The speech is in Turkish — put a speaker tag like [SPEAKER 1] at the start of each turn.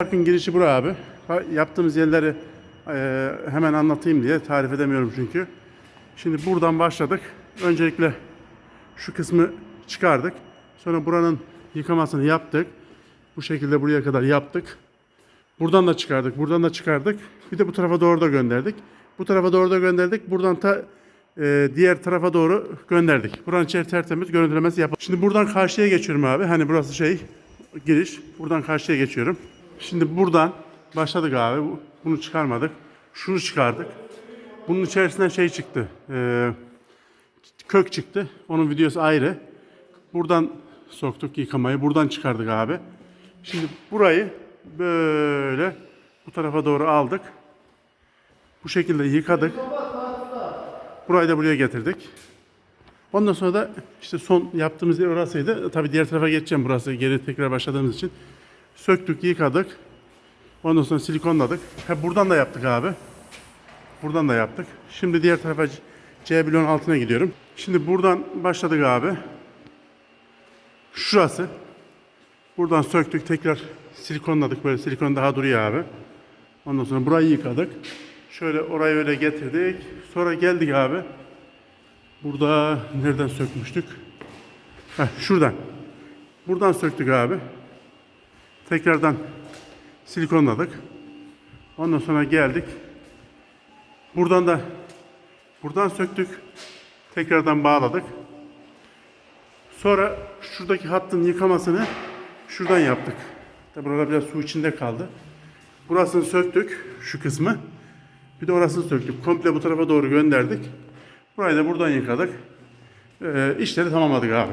[SPEAKER 1] Parkın girişi bura abi. Yaptığımız yerleri e, hemen anlatayım diye tarif edemiyorum çünkü. Şimdi buradan başladık. Öncelikle şu kısmı çıkardık. Sonra buranın yıkamasını yaptık. Bu şekilde buraya kadar yaptık. Buradan da çıkardık, buradan da çıkardık. Bir de bu tarafa doğru da gönderdik. Bu tarafa doğru da gönderdik. Buradan ta e, diğer tarafa doğru gönderdik. Buranın içeri tertemiz görüntülemesi yapıldı. Şimdi buradan karşıya geçiyorum abi. Hani burası şey giriş. Buradan karşıya geçiyorum. Şimdi buradan başladık abi. Bu- Bunu çıkarmadık. Şunu çıkardık. Bunun içerisinden şey çıktı. E, kök çıktı. Onun videosu ayrı. Buradan soktuk yıkamayı. Buradan çıkardık abi. Şimdi burayı böyle bu tarafa doğru aldık. Bu şekilde yıkadık. Burayı da buraya getirdik. Ondan sonra da işte son yaptığımız yer orasıydı. Tabii diğer tarafa geçeceğim burası geri tekrar başladığımız için. Söktük, yıkadık. Ondan sonra silikonladık. Ha buradan da yaptık abi. Buradan da yaptık. Şimdi diğer tarafa C bloğun altına gidiyorum. Şimdi buradan başladık abi. Şurası. Buradan söktük tekrar silikonladık böyle silikon daha duruyor abi. Ondan sonra burayı yıkadık. Şöyle orayı öyle getirdik. Sonra geldik abi. Burada nereden sökmüştük? Heh, şuradan. Buradan söktük abi. Tekrardan silikonladık. Ondan sonra geldik. Buradan da buradan söktük. Tekrardan bağladık. Sonra şuradaki hattın yıkamasını şuradan yaptık. Tabi burada biraz su içinde kaldı. Burasını söktük, şu kısmı. Bir de orasını söktük. Komple bu tarafa doğru gönderdik. Burayı da buradan yıkadık. Ee, işleri tamamladık abi.